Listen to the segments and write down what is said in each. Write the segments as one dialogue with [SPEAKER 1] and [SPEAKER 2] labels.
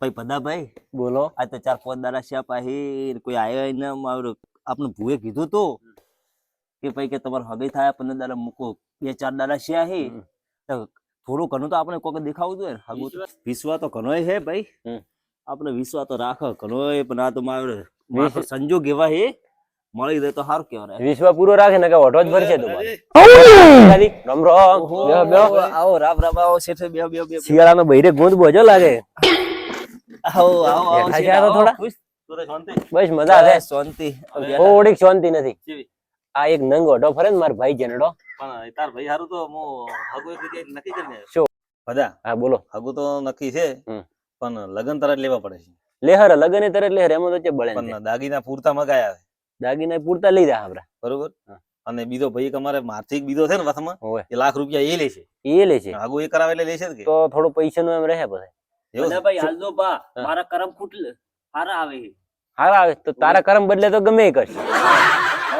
[SPEAKER 1] ભાઈ ભદાભાઈ
[SPEAKER 2] બોલો.
[SPEAKER 1] આ તો ચાર પાંચ દાડા છે પાહી કોઈ આવ્યો ને મારું આપણું ભૂએ કીધું તો કે ભાઈ કે તમારે હગઈ થાય પંદર દાડા મૂકો. બે ચાર દાડા છે હે. થોડું ઘણું તો આપણે કોઈક દેખાવું જોઈએ હગું વિશ્વા તો. ઘણો છે ભાઈ. આપણે વિશ્વા તો રાખ ઘણો પણ આ તો મારો સંજોગ એવા હે મળી દે તો સારું કહેવાય.
[SPEAKER 2] વિશ્વા પૂરો રાખે ને કે ઓઢો જ ભરશે તમારે. રમ રમ.
[SPEAKER 1] આવો રામ રામ આવો શેઠ બે બે બે
[SPEAKER 2] શિયાળાનો બૈરે ગોંદ બોજો લાગે.
[SPEAKER 1] આવો આવો આવો આવો.
[SPEAKER 2] થોડા?
[SPEAKER 1] ખુશ?
[SPEAKER 2] બસ મજા છે
[SPEAKER 1] શાંતિ.
[SPEAKER 2] થોડીક શાંતિ નથી. આ એક નંગો ઓઢો ફરે ને મારો ભાઈ જનડો
[SPEAKER 1] પણ તાર ભાઈ હારું તો હું હગો એક જગ્યાએ નક્કી કરીને.
[SPEAKER 2] શું?
[SPEAKER 1] બધા
[SPEAKER 2] હા બોલો.
[SPEAKER 1] હગો તો નક્કી છે પણ લગન તરત લેવા પડે છે.
[SPEAKER 2] લેહર લગન એ તરત લેહર એમાં તો છે બળે
[SPEAKER 1] પણ દાગીના પૂરતા મગાયા છે.
[SPEAKER 2] દાગીના પૂરતા લઈ જા આપડા
[SPEAKER 1] બરોબર?
[SPEAKER 2] હા.
[SPEAKER 1] અને બીજો ભાઈ અમારે માર્થિક બીજો છે ને
[SPEAKER 2] વસમાં
[SPEAKER 1] એ લાખ રૂપિયા એ લે છે.
[SPEAKER 2] એ લે છે.
[SPEAKER 1] આગો એ કરાવે એટલે લે છે
[SPEAKER 2] તો થોડું પૈસા નું એમ રહે પછી.
[SPEAKER 1] એવું
[SPEAKER 3] ભાઈ હાલ દો બા મારા કરમ ફૂટ હારા આવે
[SPEAKER 2] હારા આવે તો તારા કરમ બદલે તો ગમે કરશે.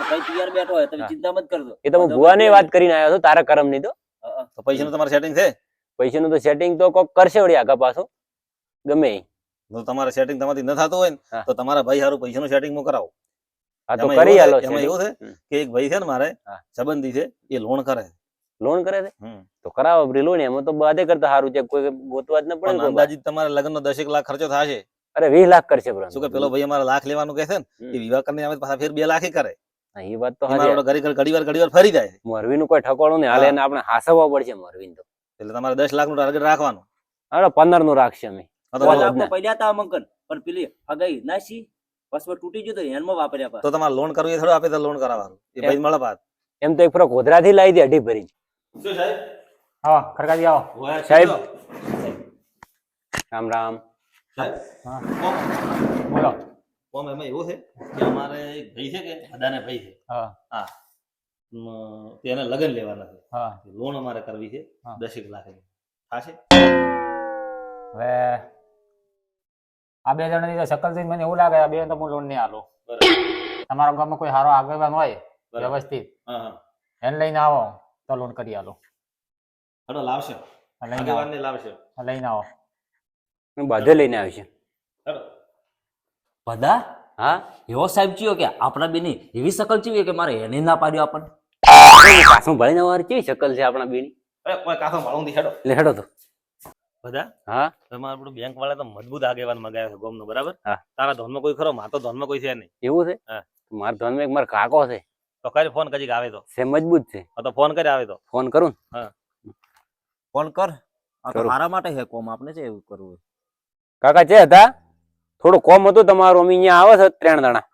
[SPEAKER 3] ભાઈ તૈયાર બેઠો હોય તમે ચિંતા મત કરજો.
[SPEAKER 2] એ તો હું ભુવાને વાત કરીને આવ્યો છું તારા કરમની તો
[SPEAKER 1] તો પૈસાનું તમારે સેટિંગ છે?
[SPEAKER 2] પૈસાનું તો સેટિંગ તો કોક કરશે વળી આગા પાછું. ગમે
[SPEAKER 1] જો તમારે સેટિંગ તમારાથી ન થતું હોય ને તો તમારા ભાઈ હારું પૈસાનું સેટિંગ હું કરાવો.
[SPEAKER 2] હા તો કરી
[SPEAKER 1] એવું
[SPEAKER 2] આલો
[SPEAKER 1] છે- એમાં એવું છે કે એક ભાઈ છે ને મારે. સંબંધી છે એ લોન કરે. છે.
[SPEAKER 2] લોન કરે છે? તો કરાવો લોન એમાં તો બધે કરતા સારું છે કોઈ ગોતવા જ ન પડે.
[SPEAKER 1] અંદાજિત તમારે લગ્નનો દસેક લાખ ખર્ચો થશે.
[SPEAKER 2] અરે વીસ લાખ કરશે પણ
[SPEAKER 1] શું કે પેલો ભાઈ અમારે લાખ લેવાનું કહે છે ને એ વિવાહ કરીને આવે પાછા ફેર બે લાખે કરે.
[SPEAKER 2] એ વાત તો
[SPEAKER 1] ઘડી ઘડી વાર ઘડી વાર ફરી જાય.
[SPEAKER 2] મોરવી નું કોઈ ઠકોણું નહીં હાલે એને આપણે હાસવવા પડશે મોરવી તો.
[SPEAKER 1] એટલે તમારે દસ લાખનું ટાર્ગેટ રાખવાનું.
[SPEAKER 2] અરે પંદરનું રાખશે અમે.
[SPEAKER 1] પહેલા તા
[SPEAKER 3] મંકન પણ પેલી હગાઈ નાસી પાસવર્ડ તૂટી ગયો તો એનમાં વાપર્યા
[SPEAKER 1] તો તમારે લોન કરવું એ થોડું આપે તો લોન કરાવવાનું. એ ભાઈ મળે
[SPEAKER 2] એમ તો એક ફરો ગોધરા થી લાવી દે અઢી ભરી
[SPEAKER 1] શું સાહેબ?
[SPEAKER 4] હા ખરકાજી આવો
[SPEAKER 2] સાહેબ. રામ રામ.
[SPEAKER 4] બોલો.
[SPEAKER 1] કોમ એમાં એવું છે કે અમારે એક ભાઈ છે કે અદાને ભાઈ છે?
[SPEAKER 4] હા.
[SPEAKER 1] હા. તેને લગ્ન લેવાના છે.
[SPEAKER 4] હા.
[SPEAKER 1] લોન અમારે કરવી છે
[SPEAKER 4] હા.
[SPEAKER 1] દસેક લાખની. થશે?
[SPEAKER 4] હવે આ બે જણાની તો શકલ જોઈને મને એવું લાગે આ બે તો હું લોન નહીં આલો તમારા ગામમાં કોઈ સારો આગેવાન હોય. વ્યવસ્થિત.
[SPEAKER 1] હા હા.
[SPEAKER 4] એને લઈને આવો. તો કરી આલો.
[SPEAKER 1] હડો લાવશે.
[SPEAKER 4] લઈને આવો.
[SPEAKER 1] લાવશે.
[SPEAKER 4] લઈને આવો.
[SPEAKER 2] બધે લઈને આવશે
[SPEAKER 3] બધા?
[SPEAKER 2] હા?
[SPEAKER 3] એવો સાહેબ ચીયો કે આપણા બેની એવી શકલ ચીવી કે મારે એને ના પાડ્યો આપણને?
[SPEAKER 2] ભાઈ ભણીને વાર કેવી શકલ છે આપણા બેની?
[SPEAKER 1] અરે કોઈ કાસું માળું દી હેડો.
[SPEAKER 2] લે હેડો તો.
[SPEAKER 1] બધા?
[SPEAKER 2] હા?
[SPEAKER 1] તમારે આપણું બેંક વાળા તો મજબૂત આગેવાન મગાવ્યો છે ગોમનો બરાબર?
[SPEAKER 2] હા.
[SPEAKER 1] તારા ધોનમાં કોઈ ખરો મારો તો ધોનમાં કોઈ છે નહીં.
[SPEAKER 2] એવું છે?
[SPEAKER 1] હા.
[SPEAKER 2] મારા ધનમાં એક મારા કાકો છે.
[SPEAKER 1] તો કરી ફોન કરી આવે તો.
[SPEAKER 2] સે મજબૂત છે.
[SPEAKER 1] હા તો ફોન કરી આવે તો.
[SPEAKER 2] ફોન કરું હા.
[SPEAKER 1] ફોન કર. આ તો
[SPEAKER 2] કરું.
[SPEAKER 1] મારા માટે હે કોમ આપણે છે એવું કરવું
[SPEAKER 2] કાકા છે હતા? થોડું કોમ હતું તમારું અમે અહીંયા આવે છે ત્રણ દાણા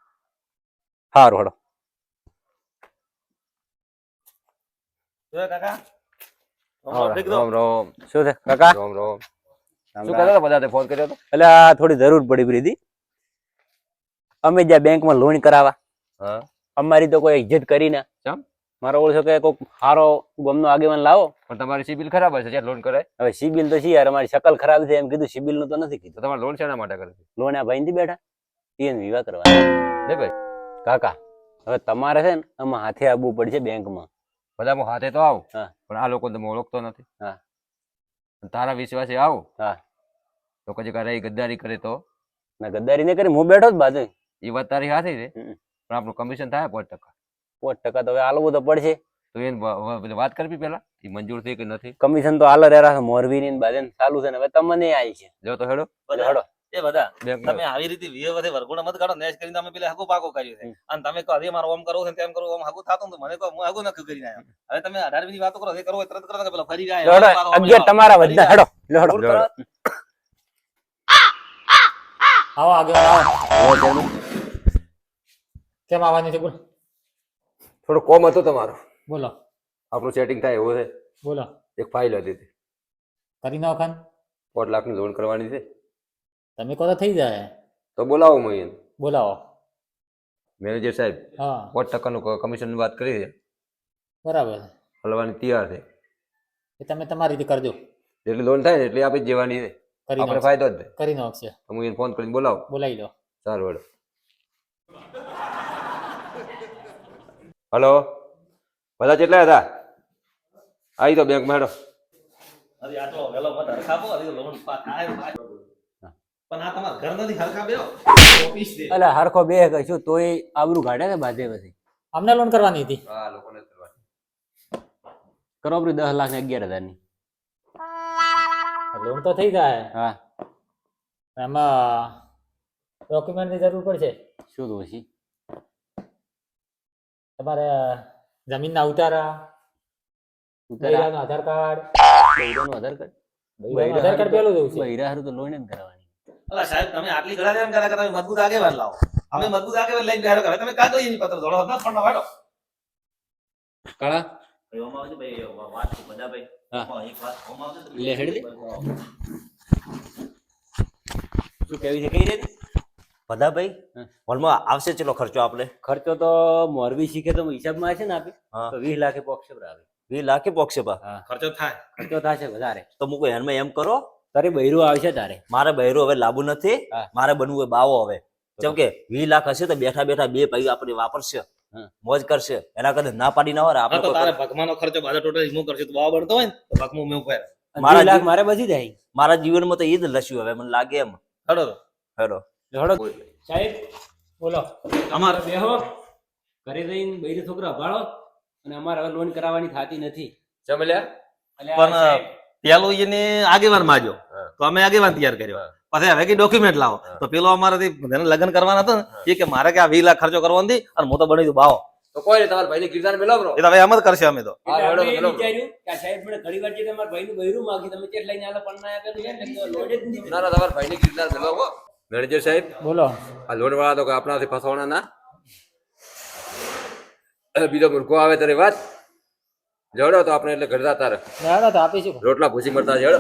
[SPEAKER 2] સારું હડો
[SPEAKER 1] જોયે કાકા?
[SPEAKER 2] રામ રામ. શું છે કાકા?
[SPEAKER 5] રામ રામ.
[SPEAKER 2] રામ
[SPEAKER 5] શું
[SPEAKER 2] રામ.
[SPEAKER 5] હતા બધા ફોન કર્યો હતો
[SPEAKER 2] એટલે આ થોડી જરૂર પડી પ્રીતિ. અમે જ્યાં બેંકમાં લોન કરાવવા.
[SPEAKER 5] હા.
[SPEAKER 2] અમારી તો કોઈ ઇજ્જત કરી ના.
[SPEAKER 5] ચમ?
[SPEAKER 2] મારો ઓળખો કે કોઈક સારો ગમનો આગેવાન લાવો.
[SPEAKER 5] પણ તમારી સિબિલ ખરાબ હશે જ્યાં લોન કરાય.
[SPEAKER 2] હવે સિબિલ તો છે યાર અમારી શકલ ખરાબ છે એમ કીધું સિબિલનું તો નથી
[SPEAKER 5] તો
[SPEAKER 2] કીધું
[SPEAKER 5] તમારે લોન શેના માટે કરે
[SPEAKER 2] લોન આ ભાઈ બેઠા. એને વિવાહ કરવા
[SPEAKER 5] લે ભાઈ?
[SPEAKER 2] કાકા હવે તમારે છે ને આમાં હાથે આવવું પડશે બેંકમાં.
[SPEAKER 5] બધા હું હાથે તો આવું.
[SPEAKER 2] હા.
[SPEAKER 5] પણ આ લોકો તમે ઓળખતો નથી.
[SPEAKER 2] હા.
[SPEAKER 5] તારા વિશ્વાસે આવું?
[SPEAKER 2] હા.
[SPEAKER 5] તો પછી કરે ગદ્દારી કરે તો?
[SPEAKER 2] ના ગદ્દારી ને કરી હું બેઠો જ બાજુ
[SPEAKER 5] એ વાત તારી હાથે છે. પણ આપણું કમિશન થાય પાંચ ટકા.
[SPEAKER 2] પાંચ ટકા તો હવે આલવું તો પડશે.
[SPEAKER 5] તો એને વાત કરવી પેલા એ મંજૂર થઈ કે નથી?
[SPEAKER 2] કમિશન તો આલો રેરા મોરવી ની બાજે ચાલુ છે ને હવે તમને આવી છે.
[SPEAKER 5] જો તો હેડો.
[SPEAKER 2] હેડો.
[SPEAKER 1] એ બધા તમે આવી રીતે વિયે વધે મત કાઢો નેશ કરીને અમે પેલા હગું પાકો કર્યું છે. અને તમે કહો હવે મારો ઓમ કરવો છે તેમ કરવો ઓમ હગું થાતો તો મને કહો હું હગું નક્કી કરીને આવ્યો. હવે તમે અઢારની વાતો કરો એ કરો તરત કરો પેલા ફરી જાય
[SPEAKER 2] હેડો અગિયાર તમારા વધના હેડો લે હેડો.
[SPEAKER 4] આવો આગેવાન આવો. કેમ આવવાની છે બોલ.
[SPEAKER 5] થોડું કોમ હતો તમારો.
[SPEAKER 4] બોલો.
[SPEAKER 5] આપણું સેટિંગ થાય એવું છે.
[SPEAKER 4] બોલો.
[SPEAKER 5] એક ફાઇલ હતી તે.
[SPEAKER 4] કરી નાખો ખાન.
[SPEAKER 5] પાંચ લાખની લોન કરવાની છે.
[SPEAKER 4] તમે કહો તો થઈ જાય.
[SPEAKER 5] તો બોલાવો હું
[SPEAKER 4] બોલાવો.
[SPEAKER 5] મેનેજર સાહેબ
[SPEAKER 4] હા.
[SPEAKER 5] પોઢ ટકાનું કમિશનની વાત કરી છે.
[SPEAKER 4] બરાબર.
[SPEAKER 5] હલવાની તૈયાર છે.
[SPEAKER 4] એ તમે તમારી રીતે કરજો.
[SPEAKER 5] જેટલી લોન થાય ને એટલી આપી જવાની છે. આપણે ફાયદો જ
[SPEAKER 4] કરી નાખશે
[SPEAKER 5] હું એને ફોન કરીને બોલાવો.
[SPEAKER 4] બોલાવી લો.
[SPEAKER 5] સારું હેડો હલો? બધા કેટલા હતા? આવી તો
[SPEAKER 1] ઓફિસ છે.
[SPEAKER 2] અલા હરખો બે કશું તોય આબરૂ કાઢે ને બાધે પછી.
[SPEAKER 4] અમને લોન કરવાની હતી.
[SPEAKER 5] હા લોકોને જ કરવાની.
[SPEAKER 2] કરો આપડી દસ લાખ ને અગિયાર હજારની
[SPEAKER 4] લોન તો થઈ જાય.
[SPEAKER 2] હા.
[SPEAKER 4] એમાં ડોક્યુમેન્ટની જરૂર પડશે.
[SPEAKER 2] શું દોશી
[SPEAKER 4] તમારે જમીનના ઉતારા
[SPEAKER 2] ઉતારા.
[SPEAKER 4] બૈરાનું આધાર કાર્ડ.
[SPEAKER 2] બૈરાનું આધાર કાર્ડ?
[SPEAKER 4] બૈરાનું આધાર કાર્ડ પેલું જોવું છે.
[SPEAKER 2] બૈરા હારું તો લોન જ કરાવવાની
[SPEAKER 1] અલા સાહેબ તમે આટલી ગળા એમ કરા કે તમે મજબૂત આગેવાન લાવો. અમે મજબૂત આગેવાન લઈને બેહારો કરે તમે કાગળ એની પત્ર દોડો ન પણ વાળો
[SPEAKER 2] કાળા?
[SPEAKER 3] આવજો ભાઈ વાત બધા ભાઈ.
[SPEAKER 2] હા.
[SPEAKER 3] એક વાત ઓમાં આવજો
[SPEAKER 2] લે હેડ દે.
[SPEAKER 3] શું કેવી છે કઈ રીતે? બધા ભાઈ
[SPEAKER 2] હા.
[SPEAKER 3] હોલમાં આવશે ચેલો ખર્ચો આપણે
[SPEAKER 2] ખર્ચો તો મોરબી શીખે તો હિસાબમાં છે ને આપી. તો વીસ લાખે પોક્ષે આવે.
[SPEAKER 3] વીસ લાખે પોક્ષે
[SPEAKER 1] ખર્ચો થાય.
[SPEAKER 2] ખર્ચો થશે વધારે.
[SPEAKER 3] તો મૂકો હેરમાં એમ કરો.
[SPEAKER 2] તારે બૈરું આવશે તારે.
[SPEAKER 3] મારે બૈરું હવે લાવવું નથી. મારે બનવું હોય બાવો હવે. જેમ કે વીસ લાખ હશે તો બેઠા બેઠા બે પૈસા આપણે વાપરશે. મોજ કરશે. એના કરતા ના પાડી ના હોય
[SPEAKER 1] હા તો
[SPEAKER 3] આપણે
[SPEAKER 1] તારે ભગમાનો ખર્ચો બાજા ટોટલ હું કરશે? તો બાવો બનતો હોય ને તો ભગમો મેં ઉપર
[SPEAKER 3] મારા
[SPEAKER 2] લાખ મારે બચી જાય
[SPEAKER 3] મારા જીવનમાં તો એ જ લસ્યું હવે મને લાગે એમ.
[SPEAKER 1] હડો તો.
[SPEAKER 3] હેડો
[SPEAKER 4] સાહેબ બોલો.
[SPEAKER 1] અમારે
[SPEAKER 2] બેહો. ઘરે જઈને બૈરી છોકરા અભાળો અને અમારે હવે લોન કરાવવાની થતી નથી.
[SPEAKER 5] જમલ્યા?
[SPEAKER 1] પણ પેલો એને આગેવાન માજો તો અમે આગેવાન તૈયાર કર્યો. પછી હવે કે ડોક્યુમેન્ટ લાવો. તો પેલો અમારાથી લગ્ન કરવાના હતા ને એ કે મારે કે આ વીસ લાખ ખર્ચો કરવો નથી અને હું તો બની દઉં બાવો.
[SPEAKER 5] તો કોઈ નહીં તમારા ભાઈને કીર્તન મેલો બ્રો
[SPEAKER 1] એ તો એમ જ કરશે અમે તો.
[SPEAKER 2] વિચાર્યું કે સાહેબ મને ઘણી વાર છે કે ભાઈનું બૈરું માગી તમે ચેટ લઈને આલો પણ ના જ
[SPEAKER 5] ના ના તમારા ભાઈને હો મેનેજર સાહેબ?
[SPEAKER 4] બોલો.
[SPEAKER 5] આ લોનવાળા તો આપણાથી ફસવાના ના? બીજો મૂર્ખો આવે તારી વાત. જડો તો આપણે એટલે ઘરતા તારે.
[SPEAKER 4] આપીશું.
[SPEAKER 5] રોટલા ભૂસી મળતા જડો.